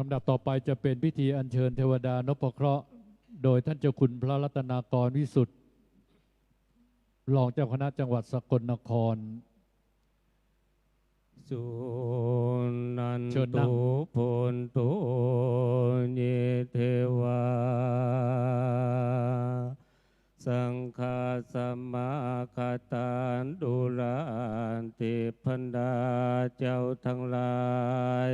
ลำดับต่อไปจะเป็นพิธีอัญเชิญเทวดานพเคราะห์ โดยท่านเจ้าคุณพระรัตนากรวิสุทธิ์รองเจ้าคณะจังหวัดสกลนคร สุนันเชิญนั่งตุพลตุเยเทวา สังฆาสมาคาตานดุรานติพันดาเจ้าทั้งหลาย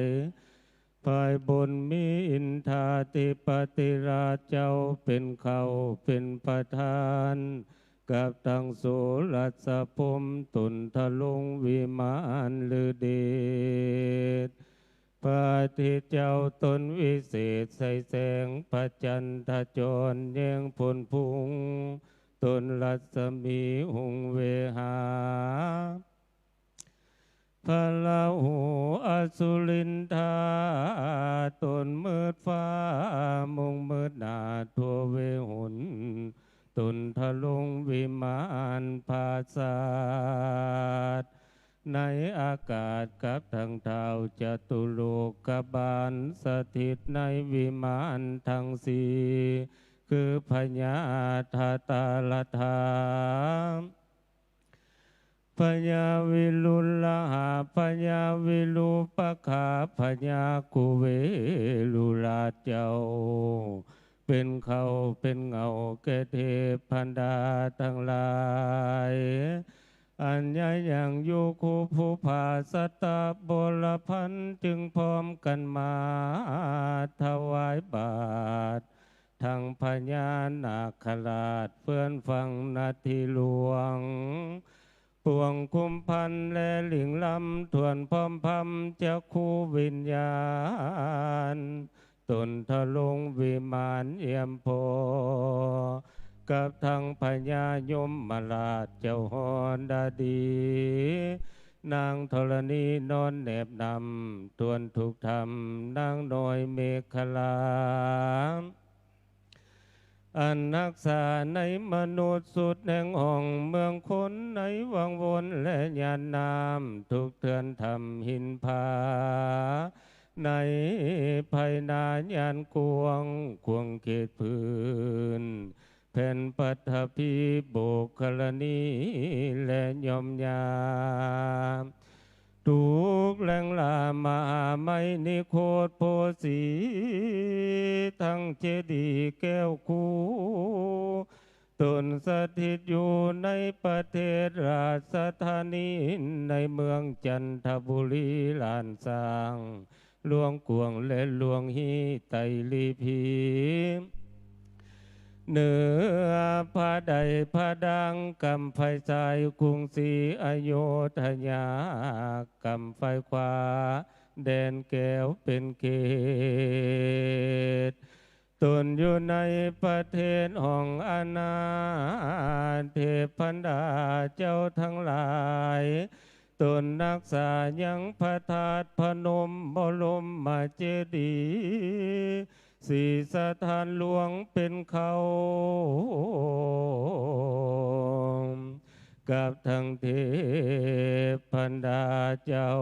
ภายบนมีอินทาติปฏิราชเจ้าเป็นเขาเป็นประธาน กับทังโสรัสพมตุนทะลุงวิมานลือเดชพระทิเจ้าตนวิเศษใสแสงพระจันทร์จรแยงพลพุงตนรัศมีหงเวหา พระลาหูอสุรินทาตนมืดฟ้า มุงมืดหนาทัวเวหุน ตุนทะลุงวิมานภาษาทในอากาศกับทางเท้าจตุโลกบาลสถิตในวิมานทั้งสีคือพญาทาตาลธาพญาวิลุลหา พญาวิลุปะขาพญากุเวลุลาเจ้า เป็นเขาเป็นเงาแก่เทพพันดาทั้งหลาย อัญญาอย่างโยคูผู้ผาสตาบลพันจึงพร้อมกันมาถวายบาตรทั้งพญานาคราชเพื่อนฟังนาทีหลวง ปวงคุมพันและหลิงลำ ทวนพร้อมพำจ้าคู่วิญญาณ ตนทะลงวิมานเอี่ยมโพ กับทั้งพญายมมาลาชเจ้าฮอนดาดี นางธรณีนอนแนบนำ ทวนถูกทำนางน้อยเมฆลา อันนักษาในมนุษย์สุดแห่งห้องเมืองคนในวังวนและยานนามทุกเทือนทำหินผาในภายนายานกวงควงเขตพื้นแผ่นปัทภีโบกกรณีและยอมยาม ถูกแหลงลามาไม่นิโคตรโพสีทั้งเจดีแก้วคูตนสถิตอยู่ในประเทศราชธานีในเมืองจันทบุรีลานสร้างหลวงกวงและหลวงฮีไตลีพี เหนือพระใดพระดังกำไฟสายกรุงศรีอโยธยากำไฟขวาแดนแก้วเป็นเกตตนอยู่ในประเทศห้องอนาเทพพันดาเจ้าทั้งหลายตนนักษายังพระธาตุพนมบรมมาเจดีย์ สีสถานหลวงเป็นเขา กับทั้งเทพพันดาเจ้า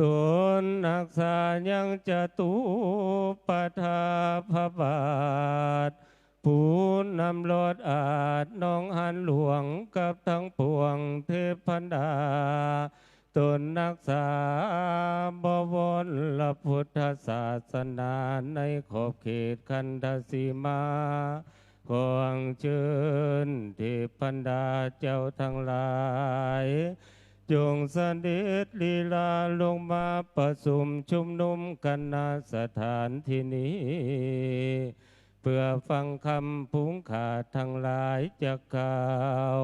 ตนนักษายังจะตูปทาพระบาท ผู้นำรถอาจน้องหันหลวงกับทั้งปวงเทพพันดา ตนนักษาบวรละพุทธศาสนาในขอบเขตคันธสีมาขออัญเชิญเทพพันดาเจ้าทั้งหลาย จงเสด็จลีลาลงมาประสุมชุมนุมกันณสถานที่นี้ เพื่อฟังคำพุงขาดทั้งหลายจากข่าว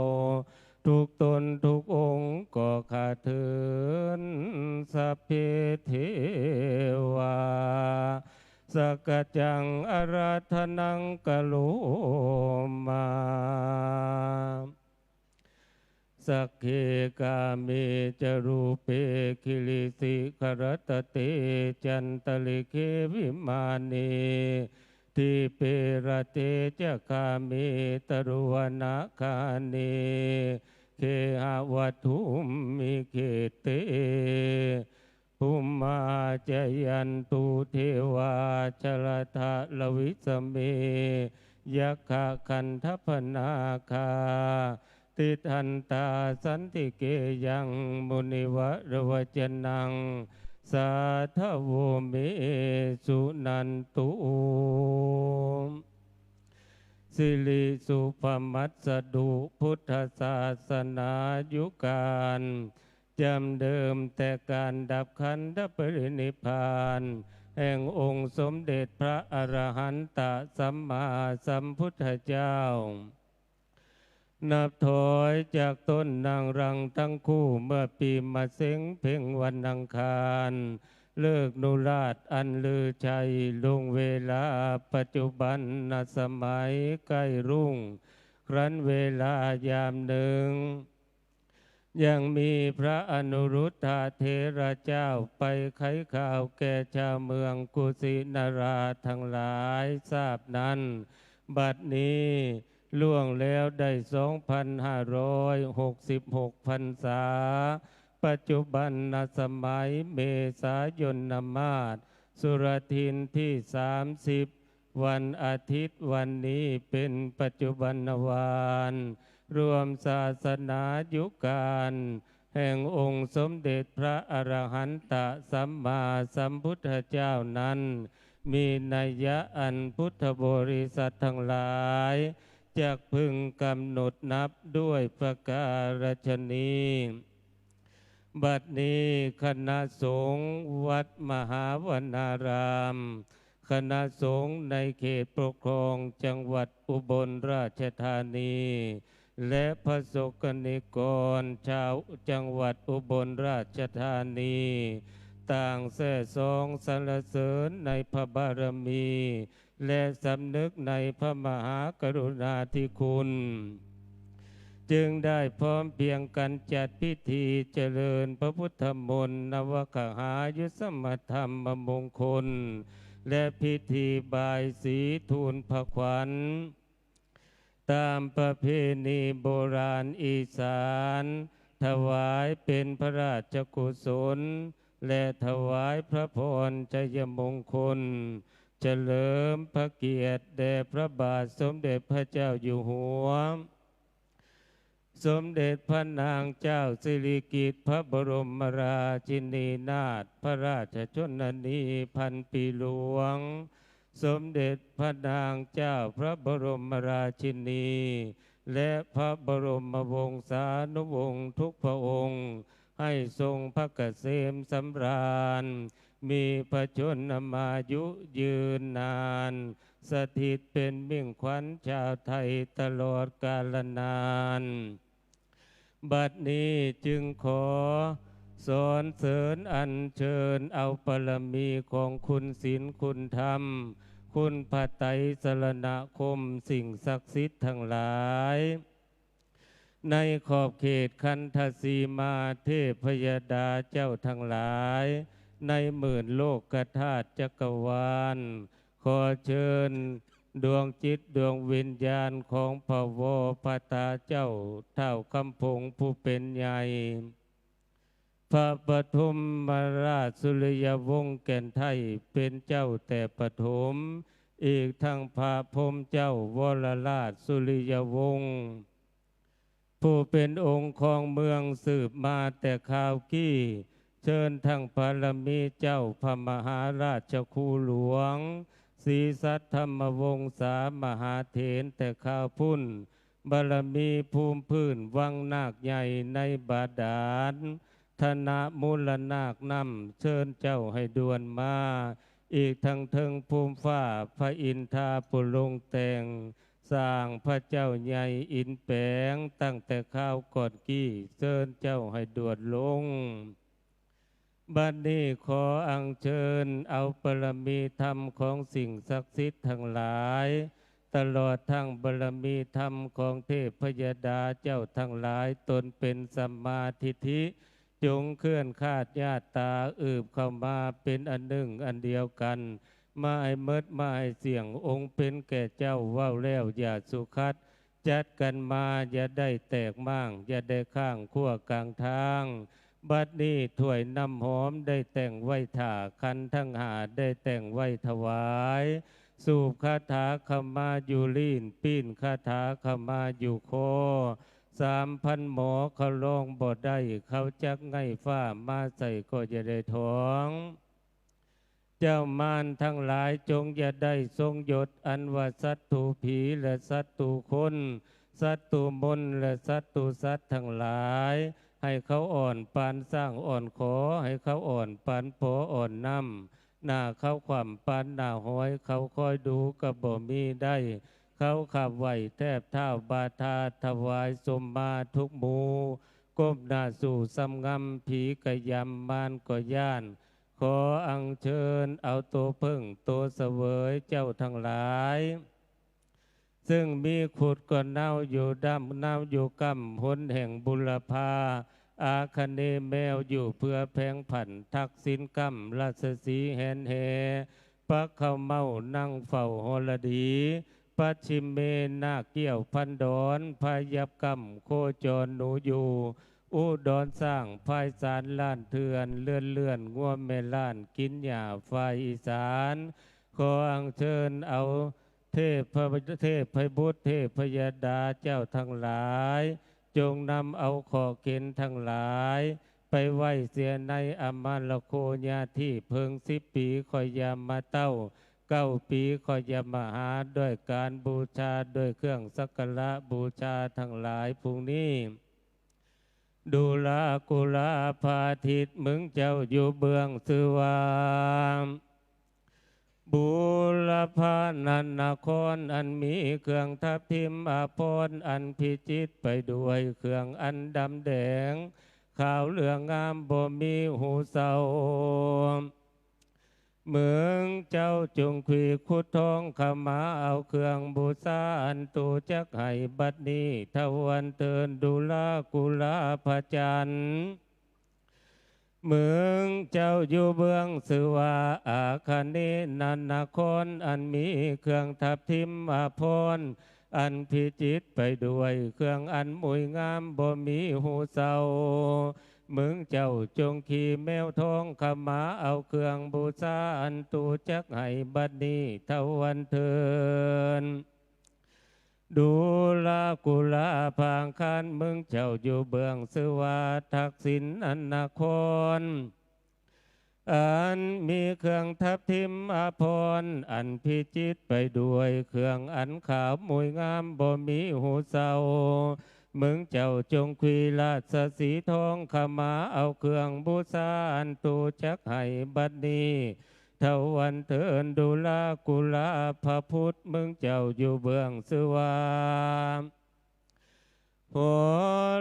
ทุกตนทุกองค์ก็ขาดเถินสัพเพเทวาสกจังอาราธนังกะโลมาสักเคกาเมจรูเปคิลิสิขรตเตจันตลิเควิมานี ทิเปรเตจคาเมตรุวนาคาเนเคหวัตุมมิเคเตภุมาจยันตุเทวาชลทะลวิสเมยักขะคันทพนาคา ติทันตาสันติเกยังมุนิวะรวจนัง สาธโวเมสุนันตุสิริสุภมัสดุพุทธศาสนายุการจำเดิมแต่การดับขันธปรินิพาน แห่งองค์สมเด็จพระอรหันตสัมมาสัมพุทธเจ้า นับถอยจากต้นนางรังทั้งคู่เมื่อปีมาเซ็งเพ่งวันอังคาร เลิกนุราชอันลือชัยลงเวลาปัจจุบันนสมัยใกล้รุ่ง ครั้นเวลายามหนึ่ง ยังมีพระอนุรุทธาเทระเจ้าไปไขข่าวแก่ชาวเมืองกุสินาราทั้งหลายทราบนั้น บัดนี้ ล่วงแล้วได้2,566พรรษา ปัจจุบันนสมัยเมษายนนมาศสุรทินที่30วันอาทิตย์วันนี้เป็นปัจจุบันวานรวมศาสนายุการ แห่งองค์สมเด็จพระอรหันตสัมมาสัมพุทธเจ้านั้น มีนัยยะอันพุทธบริษัททั้งหลาย จากพึงกำหนดนับด้วยประการฉนี้บัดนี้คณะสงฆ์วัดมหาวนาราม คณะสงฆ์ในเขตปกครองจังหวัดอุบลราชธานี และพระสกนิกร ชาวจังหวัดอุบลราชธานี ต่างแส่ซองสรรเสริญในพระบารมี และสำนึกในพระมหากรุณาธิคุณ จึงได้พร้อมเพียงกันจัดพิธีเจริญพระพุทธมนต์นวคหายุสมธรรมมงคล และพิธีบายสีทูลพระขวัญ ตามประเพณีโบราณอีสาน ถวายเป็นพระราชกุศล และถวายพระพรชัยมงคล เฉลิมพระเกียรติแด่พระบาทสมเด็จพระเจ้าอยู่หัว สมเด็จพระนางเจ้าสิริกิติ์พระบรมราชินีนาถพระราชชนนีพันปีหลวง สมเด็จพระนางเจ้าพระบรมราชินี และพระบรมวงศานุวงศ์ทุกพระองค์ ให้ทรงพระเกษมสำราญ มีพระชนมายุยืนนาน สถิตเป็นมิ่งขวัญชาวไทยตลอดกาลนาน บัดนี้จึงขอสอนเสริญอัญเชิญเอาปรมีของคุณศีลคุณธรรม คุณพระไตรสรณคมสิ่งศักดิ์สิทธิ์ทั้งหลาย ในขอบเขตคันธสีมาเทพยดาเจ้าทั้งหลาย ในหมื่นโลกกธาตุจักรวาล ขอเชิญดวงจิตดวงวิญญาณของพระวพระตาเจ้าเท่าคำพงผู้เป็นใหญ่พระปฐมมราชสุริยวงศ์แก่นไทยเป็นเจ้าแต่ปฐมอีกทั้งพระพรมเจ้าวรราชสุริยวงศ์ผู้เป็นองค์ของเมืองสืบมาแต่ข่าวกี้ เชิญทั้งพรมีเจ้าพระมหาราชคูหลวงศรีสัทธรรมวงศามหาเถรแต่ข้าวพุ่น บารมีภูมิพื้นวังนาคใหญ่ในบาดาลธนามูลนาคนำเชิญเจ้าให้ด่วนมา อีกทั้งเทิงภูมิฟ้าพระอินทราปุลงแต่ง สร้างพระเจ้าใหญ่อินแปงตั้งแต่ข้าวกอนกี้เชิญเจ้าให้ด่วนลง บัดนี้ขออัญเชิญเอาปรมีธรรมของสิ่งศักดิ์สิทธิ์ทั้งหลาย ตลอดทั้งบารมีธรรมของเทพพยดาเจ้าทั้งหลายตนเป็นสัมมาทิฏฐิจงเคลื่อนคาดญาติตาอืบเข้ามาเป็นอันหนึ่งอันเดียวกันมาไอเมิดมาไอเสียงองค์เป็นแก่เจ้าว่าวแล้วอย่าสุคัดจัดกันมาอย่าได้แตกมั่งอย่าได้ข้างขั้วกลางทาง บัดนี้ถ้วยน้ำหอมได้แต่งไว้ถาคันทั้งหาได้แต่งไว้ถวาย สูบคาถาขมาอยู่ลีนปีนคาถาขมาอยู่โคสามพันหมอเขาลองบ่ได้ เขาจักไงฟ้ามาใส่ก็จะได้ท้อง เจ้ามารทั้งหลายจงอย่าได้ทรงยศอันว่าสัตตูผีและสัตตูคน สัตตูมนและสัตตูสัตว์ทั้งหลาย ให้เขาอ่อนปานสร้างอ่อนขอ ให้เขาอ่อนปานโผอ่อนน้ำหน้าเขาความปานหน้าห้อย เขาคอยดูกับบ่มีได้ เขาขับไหวแทบเท้าบาทาถวายสมมาทุกหมูก้มหน้าสู่สำงำผีกะยำมานก็ย่าน ขออังเชิญเอาตัวพึ่งตัวเสวยเจ้าทั้งหลาย ซึ่งมีขุดก่อนเน่าอยู่ดำเน่าอยู่กำหนแห่งบุรพาอาคเนแมวอยู่เพื่อแพงผันทักษินกำราชสีแหนเฮปักเข้าเมานั่งเฝ้าหรดีปัจฉิมเมนาเกี่ยวพันดอนพายับกำโคจรหนูอยู่ อุดรสร้างภายสารล้านเถือนเลื่อนเลื่อนง่วมเมล้านกินหญ้าไฟอีสาน ขออังเชิญเอา เทพพระเทพพบุตรเทพพยดาเจ้าทั้งหลาย จงนำเอาขอเกณฑ์ทั้งหลาย ไปไหวเสียในอมาลโคญาที่เพิงสิปีคอยยามมาเต้าเก้าปีคอยยามมาหาด้วยการบูชาด้วยเครื่องสักการะบูชาทั้งหลายพรุ่งนี้ดูลากุลาพาทิตมึงเจ้าอยู่เบื้องสืวาม บุรพานันนครอันมีเครื่องทับทิมอาพรอันพิจิตไปด้วยเครื่องอันดำแดงขาวเหลืองงามบ่มีหูเศร้าเมืองเจ้าจงขีคุดทองขมาเอาเครื่องบูชาอันตูจักให้บัดนี้ทวันเตือนดูลากุลาพระจันทร์ เมืองเจ้าอยู่เบื้องสือว่าอาคานินันนครอันมีเครื่องทับทิมอาพรอันพิจิตไปด้วยเครื่องอันมวยงามบ่มีหูเศร้ามึงเจ้าจงขี่แมวทองขมาเอาเครื่องบูชาอันตูจักให้บัดนี้เทวันเทิน ดูลากุลาพางคันมึงเจ้าอยู่เบื้องสวาทักษิณอันนาครอันมีเครื่องทับทิมอาพรณ์อันพิจิตไปด้วยเครื่องอันขาวมวยงามบ่มีหูเศร้ามึงเจ้าจงคุยราชสีทองขมาเอาเครื่องบูชาอันตูจักให้บัดนี้ ทวันเถินดูลากุลาพระพุทธมึงเจ้าอยู่เบื้องสวามโห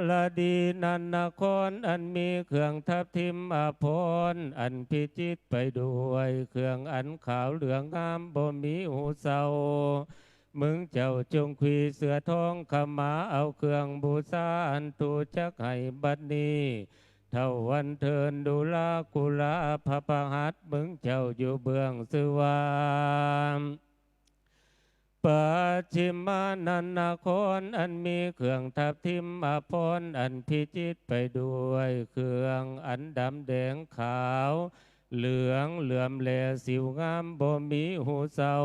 ระดีนันนครอันมีเครื่องทับทิมอาพรณ์อันพิจิตไปด้วยเครื่องอันขาวเหลืองงามบ่มีหูเศร้ามึงเจ้าจงขีเสือทองขมาเอาเครื่องบูชาอันตูจักให้บัดนี้ เท่าวันเทินดูลากุลาพระประหัตมึงเจ้าอยู่เบื้องสวามปัจฉิมานันนครอันมีเครื่องทับทิมอาพรอันพิจิตไปด้วยเครื่องอันดำแดงขาว เหลืองเหลื่อมแหลสิวงามบ่มีหูเศร้า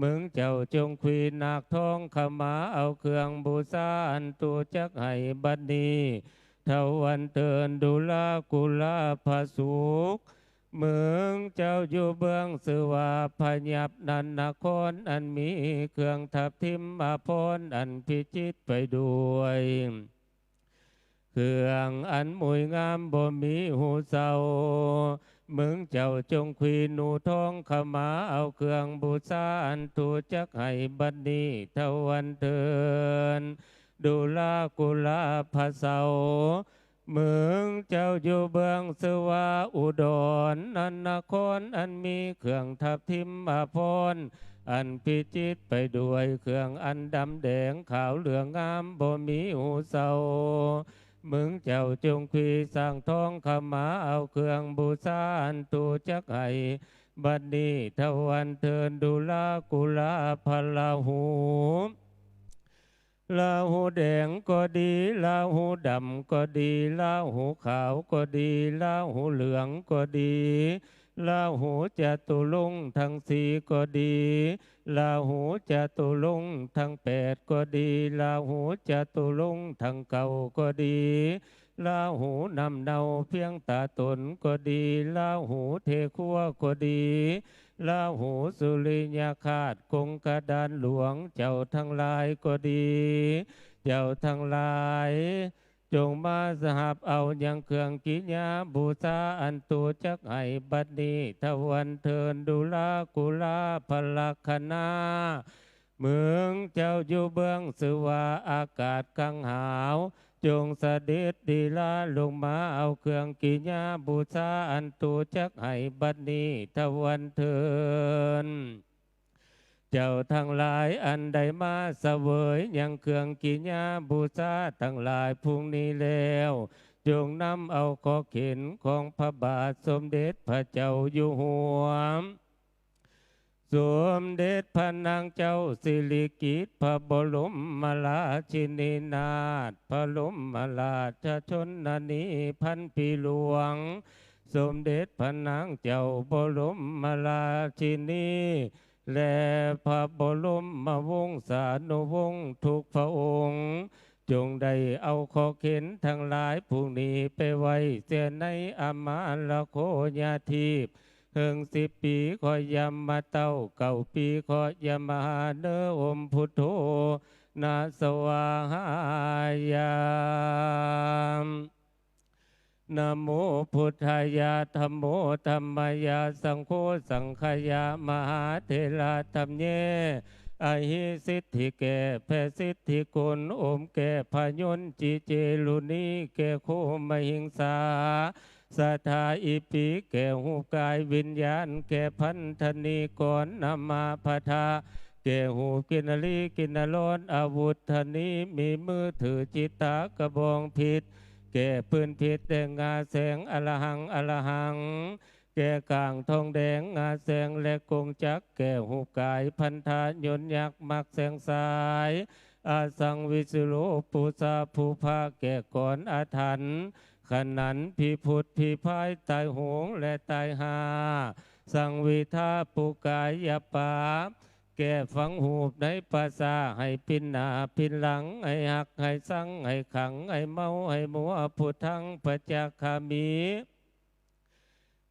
มึงเจ้าจงควีนาคทองขมาเอาเครื่องบูชาอันตูจักให้บัดนี้ ทวันเตือนดูลากุลาภาสุกเมืองเจ้าอยู่เบื้องสวาพยับนันนครอันมีเครื่องทับทิมอาพรอันพิจิตไปด้วยเครื่องอันมวยงามบ่มีหูเศร้ามึงเจ้าจงควีนูทองขมาเอาเครื่องบูชาอันตูจักให้บัดนี้เทวันเทิน ดูลากุลาภาเสาเมืองเจ้าอยู่เบื้องสวาอุดรนันนครอันมีเครื่องทับทิมอาพรอันพิจิตไปด้วยเครื่องอันดำแดงขาวเหลืองงามบ่มีหูเศร้ามึงเจ้าจงขีสร้างทองขมาเอาเครื่องบูชาอันตูจักให้บัดนี้ทวันเทินดูลากุลาพลาหู ลาหูแดงก็ดีลาหูดำก็ดีลาหูขาวก็ดีลาหูเหลืองก็ดีลาหูจตุลุงทั้งสีก็ดีลาหูจตุลุงทั้งแปดก็ดีลาหูจตุลุงทั้งเก่าก็ดีลาหูนำเนาเพียงตาตนก็ดีลาหูเทคัวก็ดี ลาหูสุริยาคาตคงกระดานหลวง เจ้าทั้งหลายก็ดี เจ้าทั้งหลาย จงมาสหับเอาอย่างเครื่องกิญาบูชาอันตูจักไห้บัดนี้ทวันเทินดุลากุลาพลักคณาเมืองเจ้าอยู่เบื้องสวาอากาศกังหาว จงเสด็จดีลาลงมาเอาเครื่องกิญาบูชาอันตูจักไห้บัดนี้ทวันเทินเจ้าทั้งหลายอันใดมาเสวยยังเครื่องกิญาบูชาทั้งหลายพุ่งนี้แล้ว จงนำเอาขอเข็นของพระบาทสมเด็จพระเจ้าอยู่หัว สมเด็จพระนางเจ้าสิริกิตพระบรมมาลาชินีนาถพระลมมาลาชชนนีพันปีหลวง สมเด็จพระนางเจ้าบรมมาลาชินีและพระบรมมาวงศานุวงศ์ทุกพระองค์ จงได้เอาขอเข็นทั้งหลายผู้นี้ไปไว้เสียในอามาละโคญาทีพ เฮิงสิบปีคอยยำมาเต้าเก่าปีคอยยำมาเนออมพุทโธนาสวาหายามนโมพุทธายาธรรมโมธรรมายาสังโฆสังขยามหาเทราธรรมเยอหิสิทธิแก่แพสิทธิกุลโอมแก่พยนจีเจลุนีแก่โคมหิงสา สัทธาอิปิแก่หูกายวิญญาณ แก่พันธนีก่อนนำมาพทาแก่หูกินลีกินร้อนอาวุธธนีมีมือถือจิตตากระบองผิด แก่ปืนผิดแดงงาแสงอลหังอลหัง แก่กลางทองแดงงาแสงและกงจัก แก่หูกายพันธายนยักษ์มักแสงสายอาสังวิสุโลปูซาภูภาแก่ก่อนอาถรรพ์ ขนันพิพุทธพิพายตายหงและตายหา สังวิทาปุกายยปาแก่ฝังหูบในภาษาให้พินหนาพินหลัง ให้หัก ให้สั่งให้ขัง ให้เมา ให้มัวพุทธังปจักขามี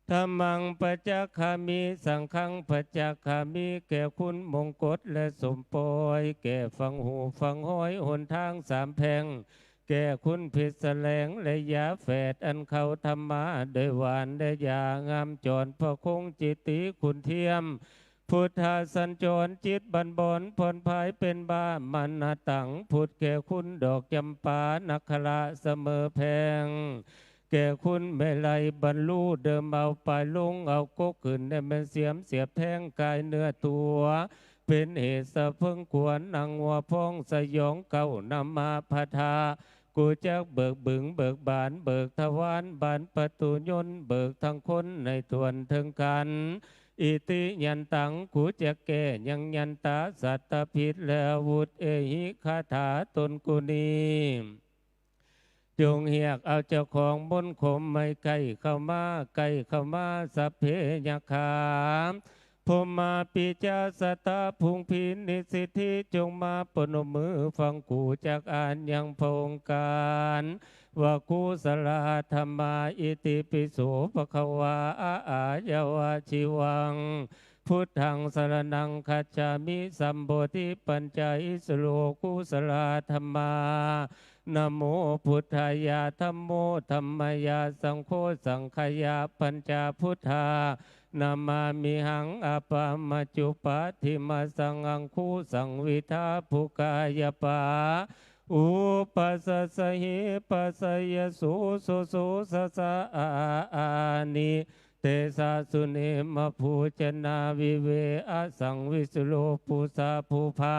ธรรมังปจักขามี สังฆังปจักขามี แก่คุณมงกฎและสมปอย แก่ฟังหูฟังห้อยหนทางสามแพง แก่คุณผิดแสลงและยาแฝดอันเขาธรรมะโดยหวานและยางามจรพระคงจิตติคุณเทียม พุทธาสัญจรจิตบันบอนผ่อนภายเป็นบ้ามันหตังพุทธแก่คุณดอกจำปานักขละเสมอแพงแก่คุณไม่ไลบรรลุเดิมเอาไปลงเอากกขึ้นได้เป็นเสียมเสียบแทงกายเนื้อตัว เป็นเหตุสะเพิ่งควรนังวัวพองสยองเก่านำมาพทากูจักเบิกบึงเบิกบานเบิกทวารบานประตูยนเบิกทั้งคนในทวนถึงกันอิติยันตังกูจะแก่ยังยันตาสัตตพิษและวุธเอหิคาถาตนกุนีจงเหียกเอาเจ้าของบนขมไม่ใกล้เข้ามาใกล้เข้ามาสัพเพยคาม พมมาปิจาสตาพุงพินิสิทธิจงมาปนมือฟังกูจากอ่านยังพงการว่ากุสลาธรรมาอิติปิโสภควาอาอายวาชิวัง พุทธังสรนังคัจฉามิสัมโพธิปัญจอิสโลกุสลาธรรมานโมพุทธายาธรรมโมธรรมายาสังโฆสังขยาปัญจพุทธา นามามิหังอปามาจุปาทิมาสังังคูสังวิทาภุกายปาอุปัสสะหิปัสยสุสุสุสสะอานิเตสาสุเนมภูจนาวิเวอสังวิสุโลปุสาภูภา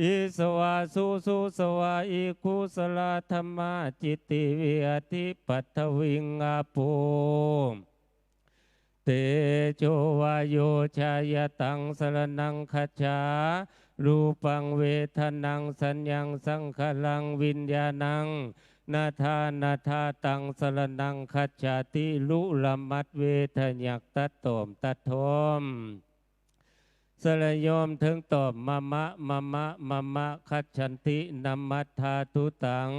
อิสวาสุสุสวาอิคุสลาธรรมาจิตติวิอธิปัทวิงอาโป เตโชวายโยชายตังสรนังคจารูปังเวทนังสัญญังสังขลังวิญญาณังนาทานาทาตังสรนังคัจฉาติลุลมัดเวทยักตัดโตมตัดทมสลยอมถึงตอบมะมะมะมะมะมะคัจฉันตินามัทธาทุตัง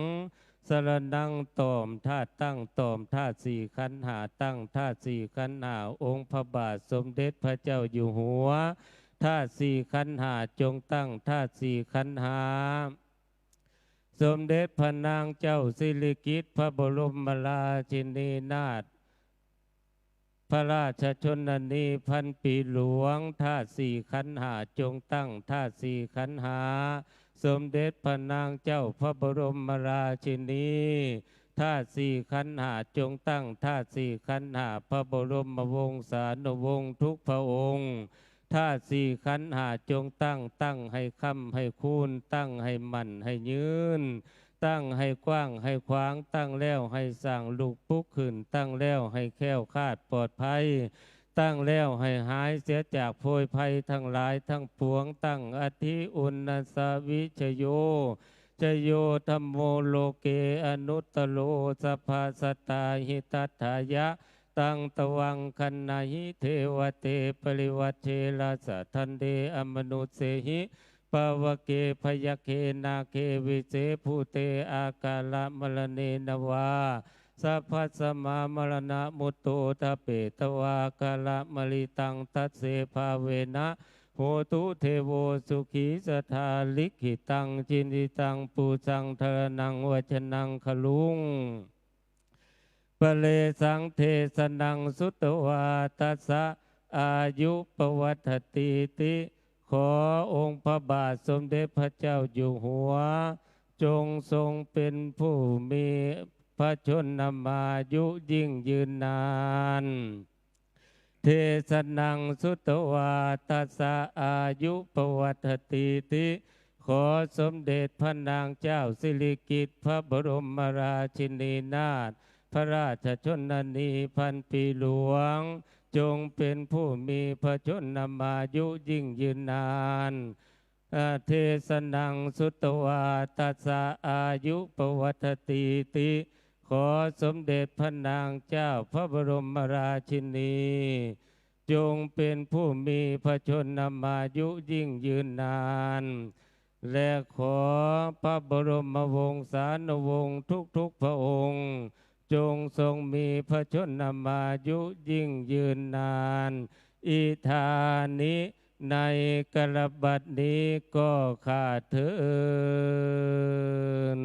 สรนังตอมธาตุตั้งตอมธาตุสี่ขันหาตั้งธาตุสี่ขันหาองค์พระบาทสมเด็จพระเจ้าอยู่หัวธาตุสี่ขันหาจงตั้งธาตุสี่ขันหาสมเด็จพระนางเจ้าสิริกิติ์พระบรมราชินีนาถพระราชชนนีพันปีหลวงท่าตุสี่ขันหาจงตั้งท่าตุสี่ขันหา สมเด็จพระนางเจ้าพระบรมราชินีท่าตุสี่ขันหาจงตั้งท่าตุสี่ขันหาพระบรมวงศานุวงศ์ทุกพระองค์ท่าตุสี่ขันหาจงตั้งตั้งให้ค่ำให้คูณตั้งให้มั่นให้ยืน ตั้งให้กว้างให้ขวางตั้งแล้วให้สั่งลูกปุ๊กขึ้นตั้งแล้วให้แค้วคาดปลอดภัย ตั้งแล้วให้หายเสียจากโพยภัยทั้งหลายทั้งปวงตั้งอธิอุณสวิชโยชโยธรรมโมโลเกอนุตตโลสภาสตาหิตัถายะ ตังตวังคันนาหิเทวเตปริวัตเชลาสะทันเดอมนุเสหิปวเกพยเคนาเควิเศภูเตอากาลมรเนนวา สัพพสมามรณะมุตโตทะเปตวากาลมลิตังทัสเสภาเวนะโหตุเทโวสุขีสทาลิขิตังจินิตังปูสังเทนังวชนังขลุงปเลสังเทสนังสุตวาตัสสะอายุปวัตติติ ขอองค์พระบาทสมเด็จพระเจ้าอยู่หัว จงทรงเป็นผู้มี พระชนมายุยิ่งยืนนาน เทสนังสุตวาตัสะอายุปวัตติติขอสมเด็จพระนางเจ้าสิริกิติ์พระบรมราชินีนาถพระราชชนนีพันปีหลวง จงเป็นผู้มีพระชนมายุยิ่งยืนนานเทสนังสุตวาตัสสะอายุปวัตติติ ขอสมเด็จพระนางเจ้าพระบรมราชินี จงเป็นผู้มีพระชนมายุยิ่งยืนนาน และขอพระบรมวงศานุวงศ์ทุกๆพระองค์ จงทรงมีพระชนมายุยิ่งยืนนาน อิธานิในกระบัดนี้ก็ขาดเถิน